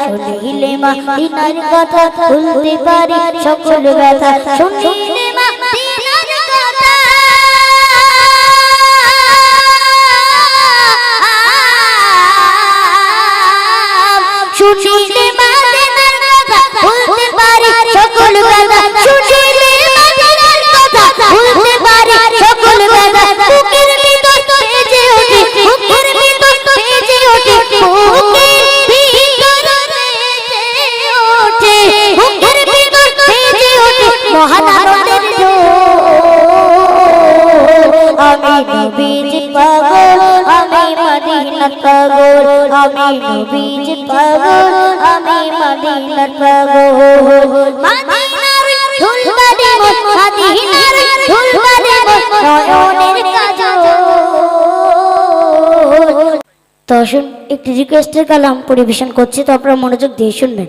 শুনিলে মদিনার কথা ভুলতে পারি সকল ব্যথা শুনিলে পাগল, আমি পাগল। আমি পাগল আমি পাগল। মদিনার মদিনার নয়নের কাজল। তো আসুন, একটি রিকোয়েস্টের কালাম পরিবেশন করছি, তো আপনারা মনোযোগ দিয়ে শুনবেন।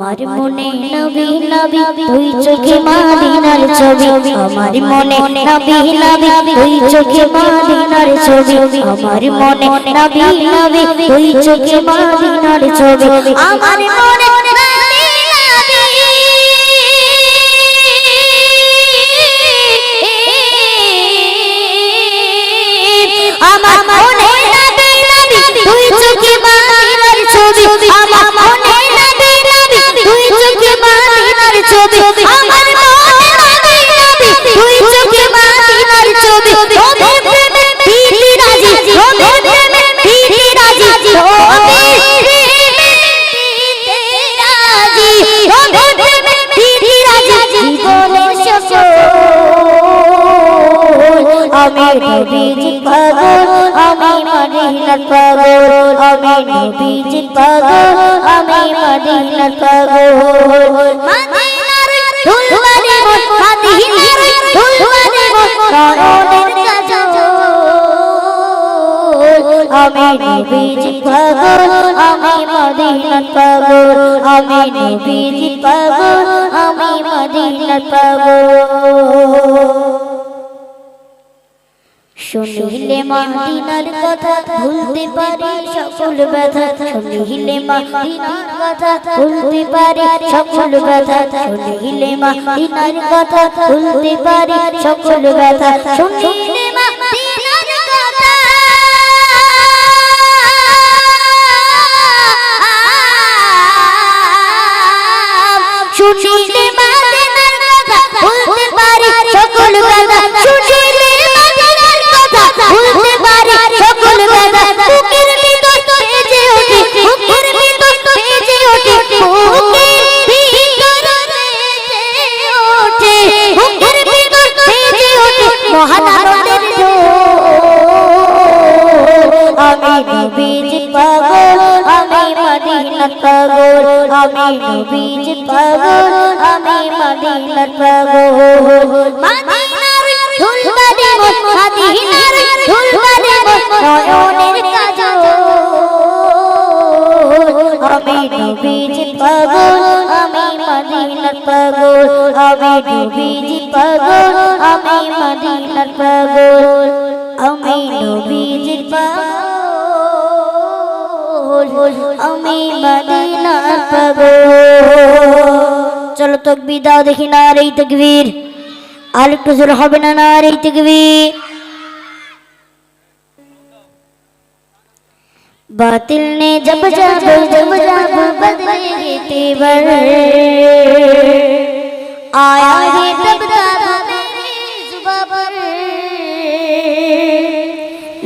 আমার মনে নবী নবী তুই চোখে মাদিনার ছবি। আমার মনে নবী নবী তুই চোখে মাদিনার ছবি। আমার মনে নবী নবী তুই চোখে মাদিনার ছবি। আমার মনে মদিনার পাগল আমি নবীজ পাগল আমি মদিনার পাগল মদিনার ধুলবাড়ি মদিনার নয়নের কাজল আমি নবীজ পাগল আমি মদিনার পাগল আমি নবীজ পাগল আমি মদিনার পাগল শুনিলে মদিনার কথা ভুলতে পারি সকল ব্যথা শুনিলে মদিনার কথা ভুলতে পারি সকল ব্যথা শুনিলে মদিনার কথা ভুলতে পারি সকল ব্যথা শুনিলে মদিনার কথা শুনিলে নবীজ পাগল, আমি মদিনার পাগল, আমি নবীজ পাগল, আমি মদিনার পাগল। মদিনার ধুলবাড়ি মদিনার ধুলবাড়ি নয়নের কাজল। আমি নবীজ পাগল, আমি মদিনার পাগল, আমি নবীজ পাগল, আমি মদিনার পাগল। আমি আমি মদিনার পাগল চলো তকবীর দাও দেখি না আর এই তকবীর আর একটু জোর হবে না না আর এই তকবীর बातिल ने जब जब जब जब बदले तेवर आया है तब तब मेरी जुबां पर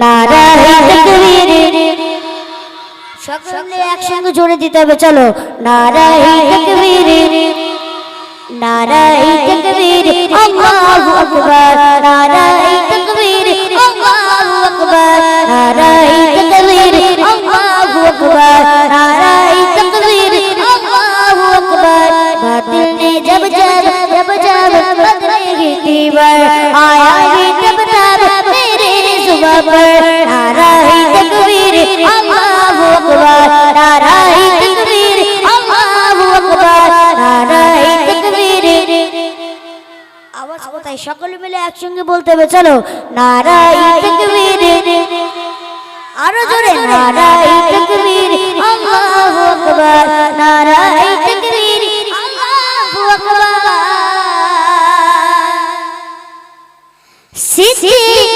নারা তকবীর সকলে একসঙ্গে জোরে দিতে হবে চলো নারাই তকবীর নারাই তকবীর আল্লাহু আকবার নারাই তকবীর আল্লাহু আকবার নারাই তকবীর আল্লাহু আকবার নারাই তকবীর আল্লাহু আকবার बातिल ने जब जब जब जब একসঙ্গে বলতে হবে চলো। নারায়ণ আরও জোরে নারায়ণ তকবীর আল্লাহু আকবার। নারাই আল্লাহু আকবার। সিদ্দিক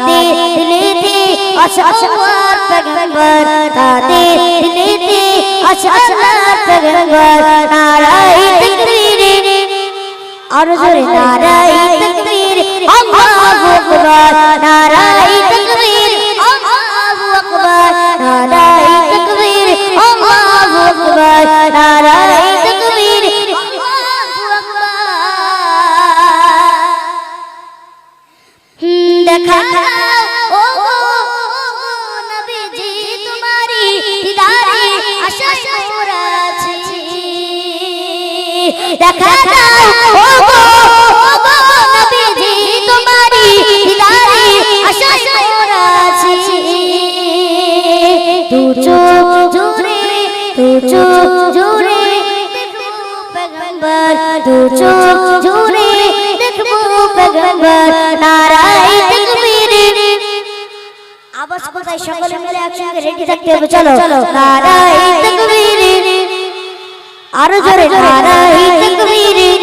তাদের দিলেতে আশার পেগম্বর তাদের দিলেতে আশার পেগম্বর নারাই তকবীর আর জোরে নারাই তকবীর আল্লাহু আকবার নারাই তকবীর আল্লাহু আকবার নারাই দেখা দাও ও গো ও গো নবীজি তোমারি দিদারে আশায় মোরা আছি। দু চোখ জুড়ে দু চোখ জুড়ে দেখব দু চোখ জুড়ে দেখব পেগম্বর নারাই তকবীর আওয়াজ কোথায় সকলে মিলে একসঙ্গে রেডি থাকতে হবে। চলো নারাই তকবীর আরও জোরে নারাই তকবীর।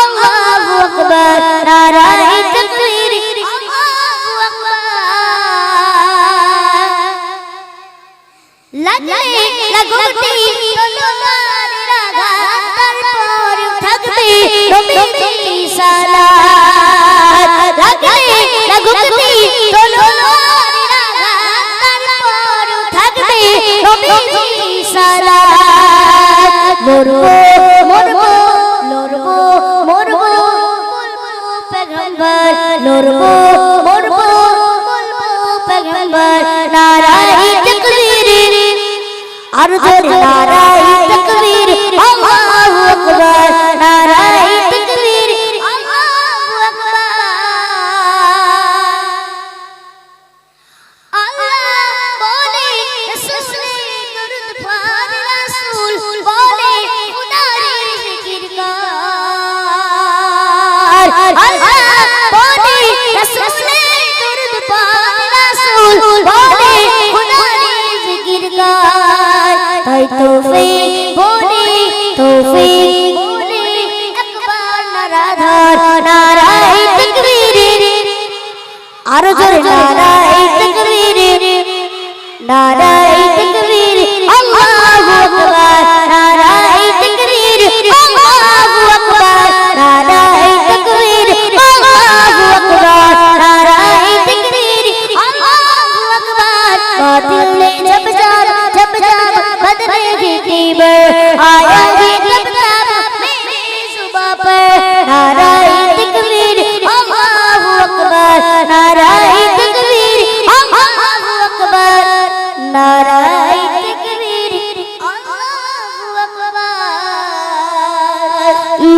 আল্লাহু আকবার। নারাই তকবীর। আল্লাহু আকবার। লাগলে লাগোটি তলোয়ারের আঘাত, তারপর থাকবে নবীজি সালাত। লাগলে লাগোটি তলোয়ারের আঘাত, তারপর থাকবে নবীজি সালাত। পেগম্বর মরবো বলব পেগম্বর নারাই আর জোরে নারাই তকবীর, আল্লাহু আকবার। নারাই তকবীর, আল্লাহু আকবার। আল্লাহ বলে রসুল দরুদ পার রাসূল। বলে খুদার জিকির কর। আল্লাহ তাই তৌফিক বলি তৌফিক বলি একবার নারাই তকবীর নারায় নারাই हबीब आया है दबदबा मेरी सुबह पर नारायण तकबीर अल्लाहू अकबर नारायण तकबीर अल्लाहू अकबर नारायण तकबीर अल्लाहू अकबर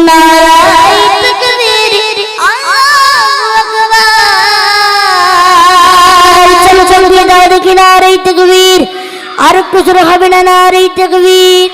नारायण तकबीर अल्लाहू अकबर चल चल के दौड़ किनारे तकबीर আর একটু জোরে হবে না রে তকবীর